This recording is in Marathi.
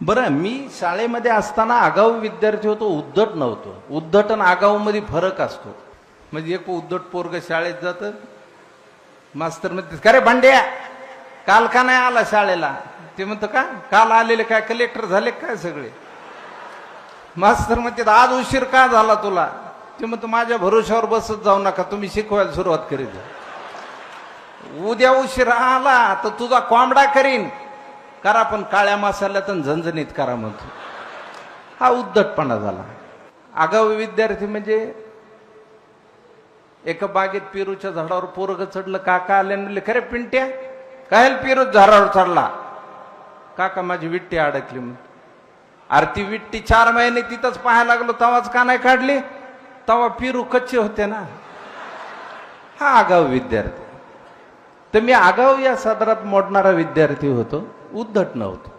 बरं मी शाळेमध्ये असताना आगाऊ विद्यार्थी होतो उद्धट नव्हतो. उद्धट आणि आगाऊमध्ये फरक असतो. म्हणजे एक उद्धट पोरग शाळेत जात मास्तर म्हणते का रे भांड्या काल का नाही आला शाळेला? ते म्हणतं का? काल आलेले काय कलेक्टर झाले काय सगळे? मास्तर म्हणते आज उशीर का झाला तुला? ते म्हणतो माझ्या भरोश्यावर बसत जाऊ नका तुम्ही शिकवायला सुरुवात करीत जा. उद्या उशीर आला तर तुझा कोंबडा करीन. करा पण काळ्या मसाल्यात तर झणझणीत करा म्हणतो. हा उद्धटपणा झाला. आगाऊ विद्यार्थी म्हणजे एका बागेत पेरूच्या झाडावर पोरग चढलं काका आले म्हणले खरे पिंट्या काय पेरू झाडावर चढला? काका माझी विट्टी अडकली म्हणून. अरे ती विट्टी चार महिने तिथंच पाहायला लागलो तवाच का नाही काढली? तवा पेरू कच्चे होते ना. हा आगाऊ विद्यार्थी. तर मी आगाऊ या सदरात मोडणारा विद्यार्थी होतो. उद्धट नव्हतं.